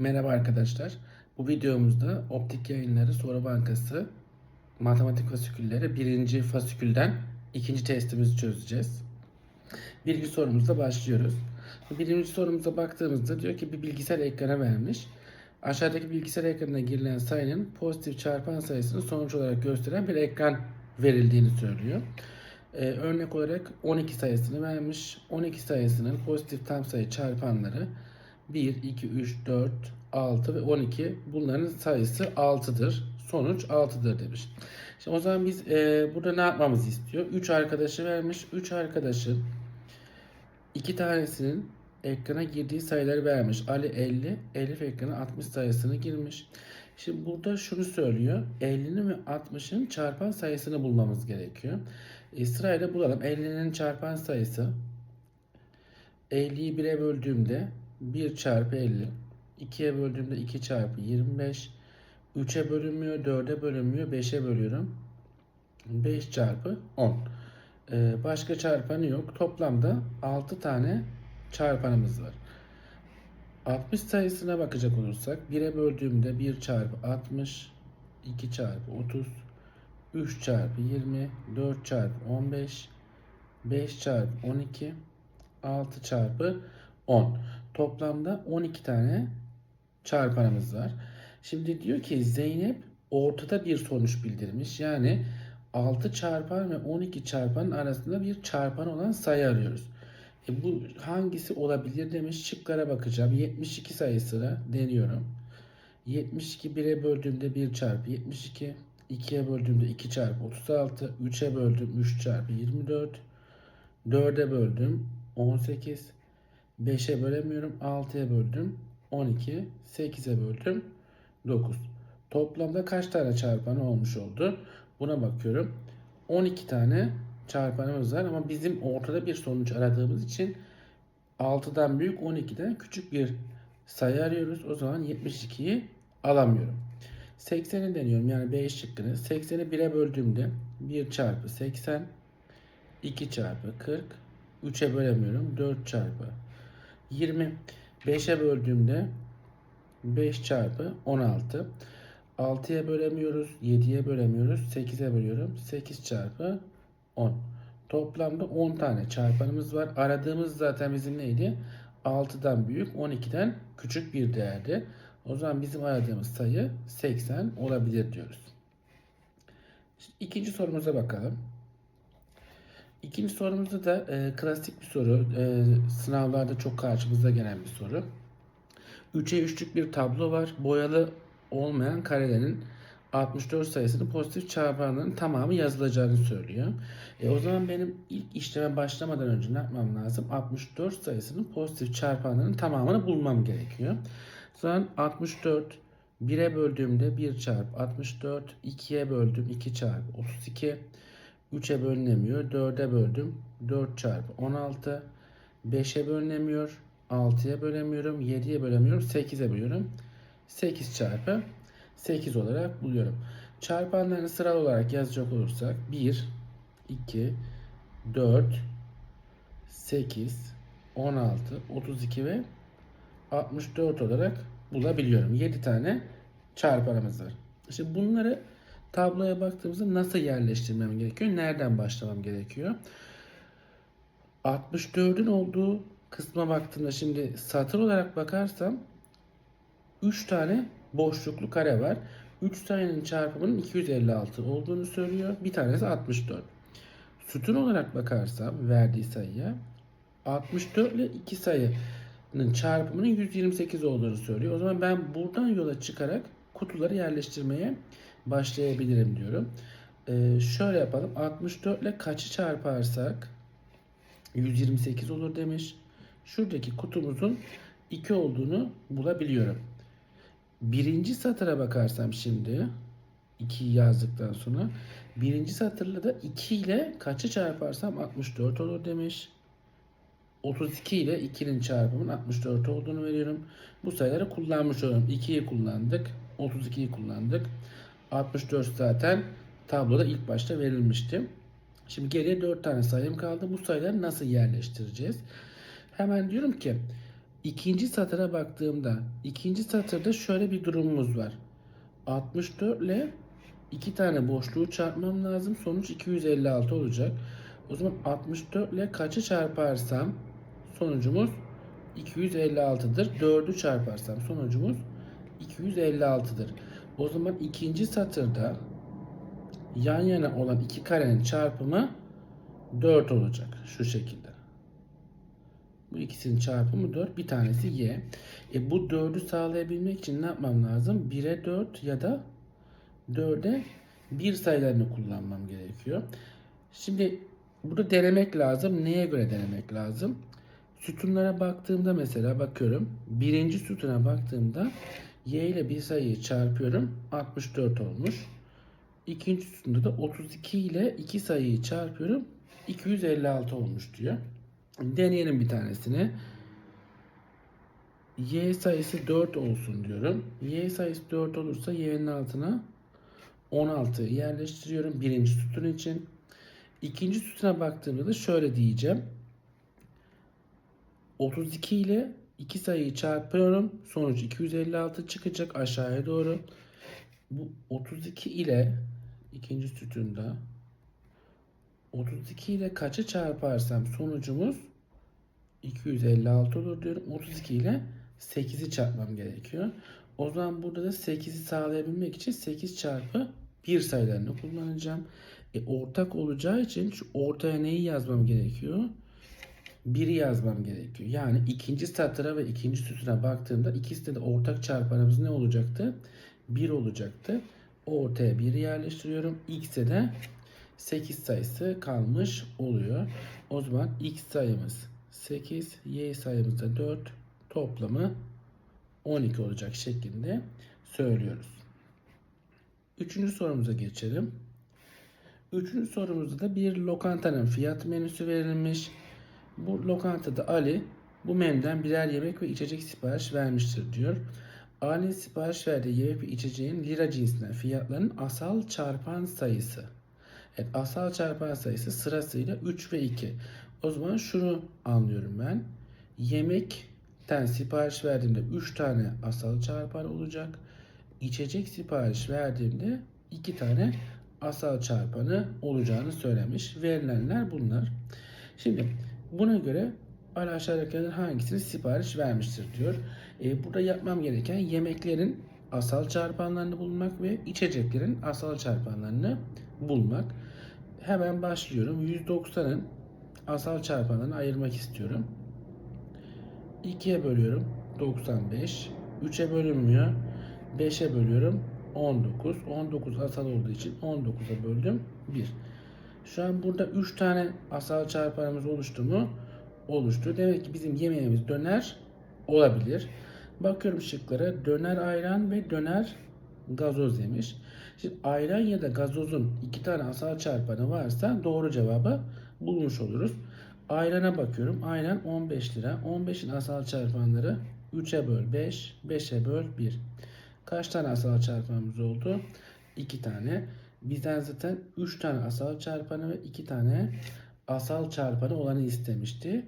Merhaba arkadaşlar. Bu videomuzda Optik Yayınları Soru Bankası Matematik Fasikülleri birinci fasikülden ikinci testimizi çözeceğiz. Birinci sorumuzla başlıyoruz. Birinci sorumuza baktığımızda diyor ki bir bilgisayar ekrana vermiş. Aşağıdaki bilgisayar ekranına girilen sayının pozitif çarpan sayısını sonuç olarak gösteren bir ekran verildiğini söylüyor. Ee, örnek olarak 12 sayısını vermiş. 12 sayısının pozitif tam sayı çarpanları 1, 2, 3, 4, 6 ve 12 bunların sayısı 6'dır. Sonuç 6'dır demiş. Şimdi o zaman biz e, burada ne yapmamızı istiyor? 3 arkadaşı vermiş. 3 arkadaşın 2 tanesinin ekrana girdiği sayıları vermiş. Ali 50, Elif ekrana 60 sayısını girmiş. Şimdi burada şunu söylüyor. 50'nin ve 60'ın çarpan sayısını bulmamız gerekiyor. E, sırayla bulalım. 50'nin çarpan sayısı 50'yi 1'e böldüğümde 1 çarpı 50. 2'ye böldüğümde 2 çarpı 25. 3'e bölünmüyor, 4'e bölünmüyor, 5'e bölüyorum. 5 çarpı 10. Ee, başka çarpanı yok. Toplamda 6 tane çarpanımız var. 60 sayısına bakacak olursak 1'e böldüğümde 1 çarpı 60, 2 çarpı 30, 3 çarpı 20, 4 çarpı 15, 5 çarpı 12, 6 çarpı 10. Toplamda 12 tane çarpanımız var. Şimdi diyor ki Zeynep ortada bir sonuç bildirmiş. Yani 6 çarpan ve 12 çarpanın arasında bir çarpan olan sayı arıyoruz. E bu hangisi olabilir demiş. Şıklara bakacağım. 72 sayısına deniyorum. 72 1'e böldüğümde 1 çarpı 72. 2'ye böldüğümde 2 çarpı 36. 3'e böldüm 3 çarpı 24. 4'e böldüm 18. 5'e bölemiyorum. 6'ya böldüm 12. 8'e böldüm 9. Toplamda kaç tane çarpanı olmuş oldu? Buna bakıyorum. 12 tane çarpanımız var ama bizim ortada bir sonuç aradığımız için 6'dan büyük 12'den küçük bir sayı arıyoruz. O zaman 72'yi alamıyorum. 80'i deniyorum yani B şıkkını. 80'i 1'e böldüğümde 1 çarpı 80 2 çarpı 40 3'e bölemiyorum. 4 çarpı 20 5'e böldüğümde 5 çarpı 16 6'ya bölemiyoruz 7'ye bölemiyoruz 8'e bölüyorum. 8 çarpı 10 toplamda 10 tane çarpanımız var. Aradığımız zaten bizim neydi? 6'dan büyük 12'den küçük bir değerdi. O zaman bizim aradığımız sayı 80 olabilir diyoruz. İkinci sorumuza bakalım İkinci sorumuzda da e, klasik bir soru. E, sınavlarda çok karşımıza gelen bir soru. 3'e 3'lük bir tablo var. Boyalı olmayan karelerin 64 sayısının pozitif çarpanlarının tamamı yazılacağını söylüyor. E, o zaman benim ilk işleme başlamadan önce ne yapmam lazım? 64 sayısının pozitif çarpanlarının tamamını bulmam gerekiyor. Zaman 64 1'e böldüğümde 1 çarpı 64, 2'ye böldüm 2 çarpı 32, 3'e bölünemiyor. 4'e böldüm. 4 çarpı 16. 5'e bölünemiyor. 6'ya bölemiyorum. 7'ye bölemiyorum. 8'e bölüyorum. 8 çarpı 8 olarak buluyorum. Çarpanlarını sıralı olarak yazacak olursak 1, 2, 4, 8, 16, 32 ve 64 olarak bulabiliyorum. 7 tane çarpanımız var. Şimdi bunları tabloya baktığımızda nasıl yerleştirmem gerekiyor? Nereden başlamam gerekiyor? 64'ün olduğu kısma baktığımda şimdi satır olarak bakarsam 3 tane boşluklu kare var. 3 tanenin çarpımının 256 olduğunu söylüyor. Bir tanesi 64. Sütun olarak bakarsam verdiği sayıya 64 ile 2 sayının çarpımının 128 olduğunu söylüyor. O zaman ben buradan yola çıkarak kutuları yerleştirmeye başlayabilirim diyorum. Ee, şöyle yapalım. 64 ile kaçı çarparsak 128 olur demiş. Şuradaki kutumuzun 2 olduğunu bulabiliyorum. Birinci satıra bakarsam şimdi 2 yazdıktan sonra birinci satırla da 2 ile kaçı çarparsam 64 olur demiş. 32 ile 2'nin çarpımının 64 olduğunu veriyorum. Bu sayıları kullanmış oluyorum. 2'yi kullandık. 32'yi kullandık. 64 zaten tabloda ilk başta verilmişti. Şimdi geriye 4 tane sayım kaldı. Bu sayıları nasıl yerleştireceğiz? Hemen diyorum ki İkinci satıra baktığımda ikinci satırda şöyle bir durumumuz var. 64 ile iki tane boşluğu çarpmam lazım. Sonuç 256 olacak. O zaman 64 ile kaçı çarparsam sonucumuz 256'dır. 4'ü çarparsam sonucumuz 256'dır. O zaman ikinci satırda yan yana olan iki karenin çarpımı 4 olacak. Şu şekilde. Bu ikisinin çarpımı 4. Bir tanesi y. E bu 4'ü sağlayabilmek için ne yapmam lazım? 1'e 4 ya da 4'e 1 sayılarını kullanmam gerekiyor. Şimdi burada denemek lazım. Neye göre denemek lazım? Sütunlara baktığımda mesela bakıyorum. Birinci sütuna baktığımda y ile bir sayıyı çarpıyorum. 64 olmuş. İkinci sütunda da 32 ile iki sayıyı çarpıyorum. 256 olmuş diyor. Deneyelim bir tanesini. Y sayısı 4 olsun diyorum. Y sayısı 4 olursa y'nin altına 16 yerleştiriyorum birinci sütun için. İkinci sütuna baktığımda da şöyle diyeceğim. 32 ile iki sayıyı çarpıyorum. Sonuç 256 çıkacak aşağıya doğru. Bu 32 ile ikinci sütunda 32 ile kaçı çarparsam sonucumuz 256 olur diyorum. 32 ile 8'i çarpmam gerekiyor. O zaman burada da 8'i sağlayabilmek için 8 çarpı 1 sayılarını kullanacağım. E, ortak olacağı için şu ortaya neyi yazmam gerekiyor? 1'i yazmam gerekiyor. Yani ikinci satıra ve ikinci sütuna baktığımda ikisinde de ortak çarpanımız ne olacaktı? 1 olacaktı. Ortaya 1'i yerleştiriyorum. X'e de 8 sayısı kalmış oluyor. O zaman X sayımız 8, Y sayımız da 4. Toplamı 12 olacak şeklinde söylüyoruz. Üçüncü sorumuza geçelim. Üçüncü sorumuzda da bir lokantanın fiyat menüsü verilmiş. Bu lokantada Ali bu menüden birer yemek ve içecek sipariş vermiştir diyor. Ali'nin sipariş verdiği yemek ve içeceğin lira cinsinden fiyatlarının asal çarpan sayısı. Evet, asal çarpan sayısı sırasıyla 3 ve 2. O zaman şunu anlıyorum ben. Yemekten sipariş verdiğimde 3 tane asal çarpan olacak. İçecek sipariş verdiğimde 2 tane asal çarpanı olacağını söylemiş. Verilenler bunlar. Şimdi buna göre Ali aşağıdakilerden hangisini sipariş vermiştir diyor. E, burada yapmam gereken yemeklerin asal çarpanlarını bulmak ve içeceklerin asal çarpanlarını bulmak. Hemen başlıyorum. 190'ın asal çarpanlarını ayırmak istiyorum. 2'ye bölüyorum. 95. 3'e bölünmüyor. 5'e bölüyorum. 19. 19 asal olduğu için 19'a böldüm. 1. Şu an burada 3 tane asal çarpanımız oluştu mu? Oluştu. Demek ki bizim yemeğimiz döner olabilir. Bakıyorum şıklara. Döner ayran ve döner gazoz demiş. Şimdi ayran ya da gazozun iki tane asal çarpanı varsa doğru cevabı bulmuş oluruz. Ayrana bakıyorum. Ayran 15 lira. 15'in asal çarpanları 3'e böl 5, 5'e böl 1. Kaç tane asal çarpanımız oldu? 2 tane. Bizden zaten 3 tane asal çarpanı ve 2 tane asal çarpanı olanı istemişti.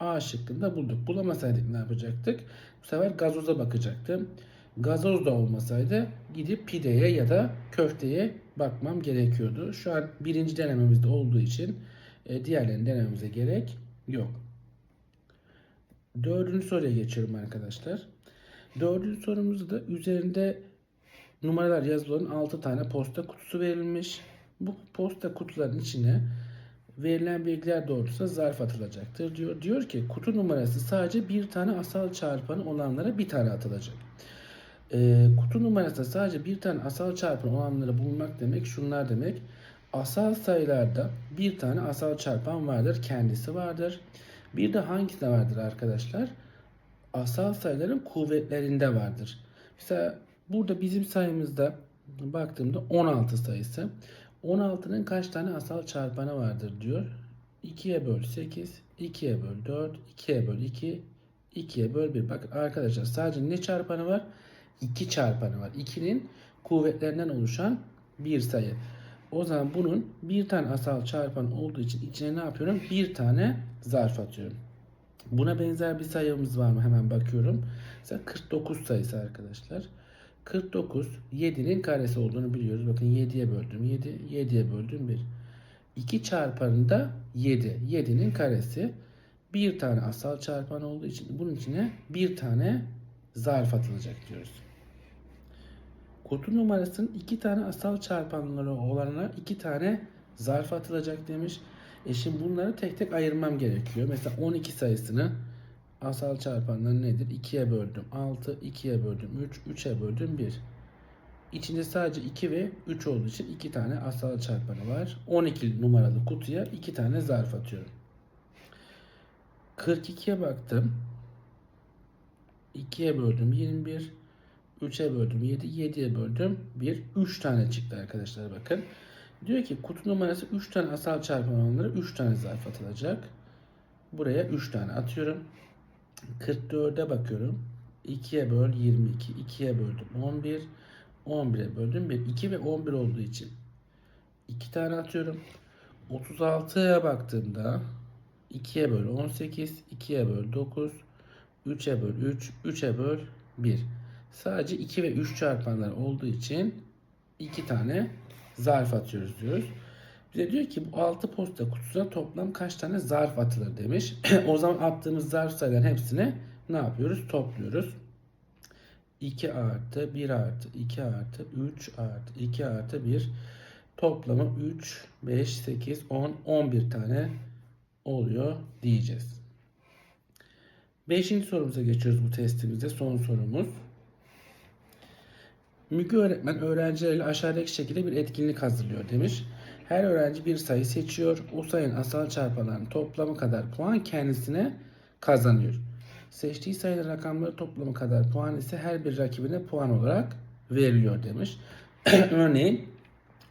A şıkkında bulduk. Bulamasaydık ne yapacaktık? Bu sefer gazoza bakacaktım. Gazoz da olmasaydı gidip pideye ya da köfteye bakmam gerekiyordu. Şu an birinci denememizde olduğu için e, diğerlerini denememize gerek yok. Dördüncü soruya geçiyorum arkadaşlar. Dördüncü sorumuzda da üzerinde numaralar yazılı olan 6 tane posta kutusu verilmiş. Bu posta kutuların içine verilen bilgiler doğrultusunda zarf atılacaktır diyor. Diyor ki kutu numarası sadece bir tane asal çarpanı olanlara bir tane atılacak. Ee, kutu numarası sadece bir tane asal çarpan olanları bulmak demek şunlar demek. Asal sayılarda bir tane asal çarpan vardır. Kendisi vardır. Bir de hangisinde vardır arkadaşlar? Asal sayıların kuvvetlerinde vardır. Mesela burada bizim sayımızda baktığımda 16 sayısı. 16'nın kaç tane asal çarpanı vardır diyor. 2'ye böl 8, 2'ye böl 4, 2'ye böl 2, 2'ye böl 1. Bakın arkadaşlar sadece ne çarpanı var? 2 çarpanı var. 2'nin kuvvetlerinden oluşan bir sayı. O zaman bunun bir tane asal çarpan olduğu için içine ne yapıyorum? Bir tane zarf atıyorum. Buna benzer bir sayımız var mı? Hemen bakıyorum. Mesela 49 sayısı arkadaşlar. 49 7'nin karesi olduğunu biliyoruz. Bakın 7'ye böldüm 7, 7'ye böldüm 1. 2 çarpanında 7. 7'nin karesi. Bir tane asal çarpan olduğu için bunun içine bir tane zarf atılacak diyoruz. Kutu numarasının iki tane asal çarpanları olana iki tane zarf atılacak demiş. E şimdi bunları tek tek ayırmam gerekiyor. Mesela 12 sayısını asal çarpanları nedir? 2'ye böldüm 6, 2'ye böldüm 3, 3'e böldüm 1. İçinde sadece 2 ve 3 olduğu için 2 tane asal çarpanı var. 12 numaralı kutuya 2 tane zarf atıyorum. 42'ye baktım. 2'ye böldüm 21. 3'e böldüm 7. 7'ye böldüm 1. 3 tane çıktı arkadaşlar bakın. Diyor ki kutu numarası 3 tane asal çarpan olanlara 3 tane zarf atılacak. Buraya 3 tane atıyorum. 44'e bakıyorum. 2'ye böl 22. 2'ye böldüm 11. 11'e böldüm 1. 2 ve 11 olduğu için 2 tane atıyorum. 36'ya baktığımda 2'ye böl 18. 2'ye böl 9. 3'e böl 3. 3'e böl 1. Sadece 2 ve 3 çarpanlar olduğu için 2 tane zarf atıyoruz diyoruz. Bize diyor ki bu 6 posta kutusuna toplam kaç tane zarf atılır demiş. o zaman attığımız zarf sayıların hepsini ne yapıyoruz? Topluyoruz. 2 artı 1 artı 2 artı 3 artı 2 artı 1 toplamı 3, 5, 8, 10, 11 tane oluyor diyeceğiz. Beşinci sorumuza geçiyoruz bu testimizde. Son sorumuz. Müge öğretmen öğrencilerle aşağıdaki şekilde bir etkinlik hazırlıyor demiş. Her öğrenci bir sayı seçiyor. O sayının asal çarpanlarının toplamı kadar puan kendisine kazanıyor. Seçtiği sayıların rakamları toplamı kadar puan ise her bir rakibine puan olarak veriliyor demiş. Örneğin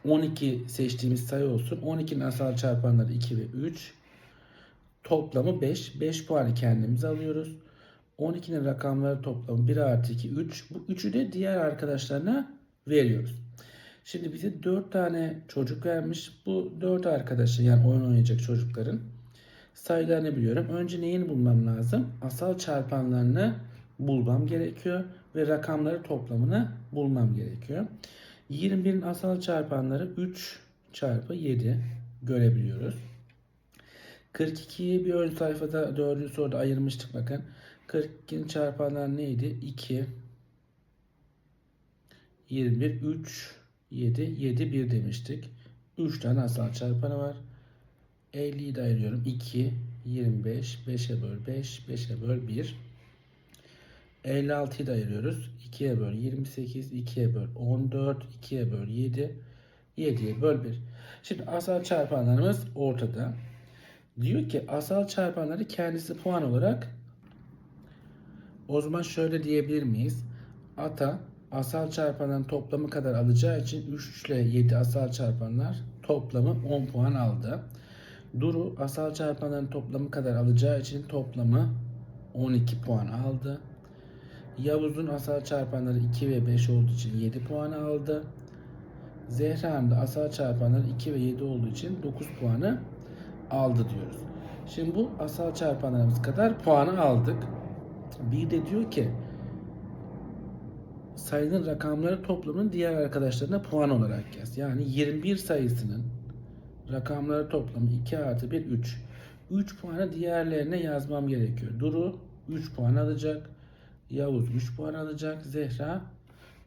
12 seçtiğimiz sayı olsun. 12'nin asal çarpanları 2 ve 3. Toplamı 5. 5 puanı kendimize alıyoruz. 12'nin rakamları toplamı 1 artı 2 3. Bu 3'ü de diğer arkadaşlarına veriyoruz. Şimdi bize 4 tane çocuk vermiş. Bu 4 arkadaşı yani oyun oynayacak çocukların sayılarını biliyorum. Önce neyini bulmam lazım? Asal çarpanlarını bulmam gerekiyor ve rakamları toplamını bulmam gerekiyor. 21'in asal çarpanları 3 çarpı 7 görebiliyoruz. 42'yi bir ön sayfada 4. soruda ayırmıştık bakın. 42'nin çarpanları neydi? 2 21 3 7 7 1 demiştik. 3 tane asal çarpanı var. 50'yi de ayırıyorum. 2 25 5'e böl 5 5'e böl 1 56'yı da ayırıyoruz. 2'ye böl 28 2'ye böl 14 2'ye böl 7 7'ye böl 1. Şimdi asal çarpanlarımız ortada. Diyor ki asal çarpanları kendisi puan olarak o zaman şöyle diyebilir miyiz? Ata asal çarpanların toplamı kadar alacağı için 3 ile 7 asal çarpanlar toplamı 10 puan aldı. Duru asal çarpanların toplamı kadar alacağı için toplamı 12 puan aldı. Yavuz'un asal çarpanları 2 ve 5 olduğu için 7 puan aldı. Zehra'nın da asal çarpanları 2 ve 7 olduğu için 9 puanı aldı diyoruz. Şimdi bu asal çarpanlarımız kadar puanı aldık. Bir de diyor ki sayının rakamları toplamının diğer arkadaşlarına puan olarak yaz. Yani 21 sayısının rakamları toplamı 2 artı 1 3. 3 puanı diğerlerine yazmam gerekiyor. Duru 3 puan alacak. Yavuz 3 puan alacak. Zehra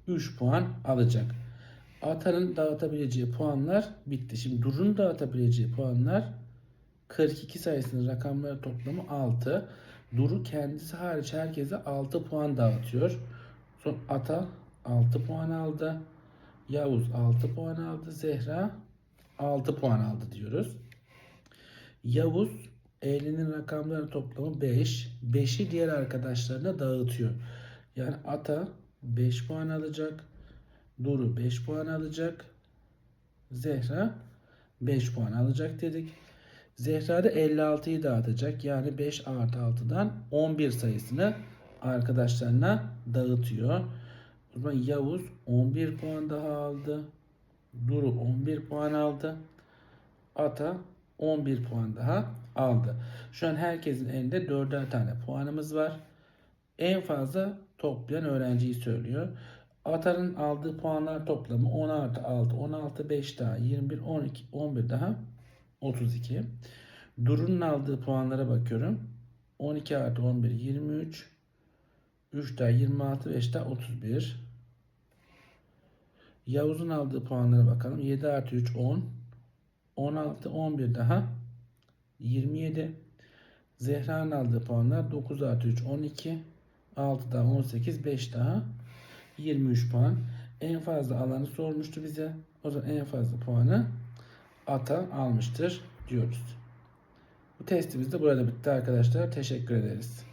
3 puan alacak. Atanın dağıtabileceği puanlar bitti. Şimdi Duru'nun dağıtabileceği puanlar 42 sayısının rakamları toplamı 6. Duru kendisi hariç herkese 6 puan dağıtıyor. Ata 6 puan aldı. Yavuz 6 puan aldı. Zehra 6 puan aldı diyoruz. Yavuz 50'nin rakamları toplamı 5. 5'i diğer arkadaşlarına dağıtıyor. Yani Ata 5 puan alacak. Duru 5 puan alacak. Zehra 5 puan alacak dedik. Zehra da 56'yı dağıtacak. Yani 5 artı 6'dan 11 sayısını arkadaşlarına dağıtıyor. O zaman Yavuz 11 puan daha aldı. Duru 11 puan aldı. Ata 11 puan daha aldı. Şu an herkesin elinde dörder tane puanımız var. En fazla toplayan öğrenciyi söylüyor. Atar'ın aldığı puanlar toplamı 10 artı 6, 16, 5 daha 21, 12, 11 daha 32. Duru'nun aldığı puanlara bakıyorum. 12 artı 11, 23. 3 daha 26, 5 daha 31. Yavuz'un aldığı puanlara bakalım. 7 artı 3, 10. 16, 11 daha 27. Zehra'nın aldığı puanlar 9 artı 3, 12. 6 daha 18, 5 daha 23 puan. En fazla alanı sormuştu bize. O zaman en fazla puanı ata almıştır diyoruz. Bu testimiz de burada bitti arkadaşlar. Teşekkür ederiz.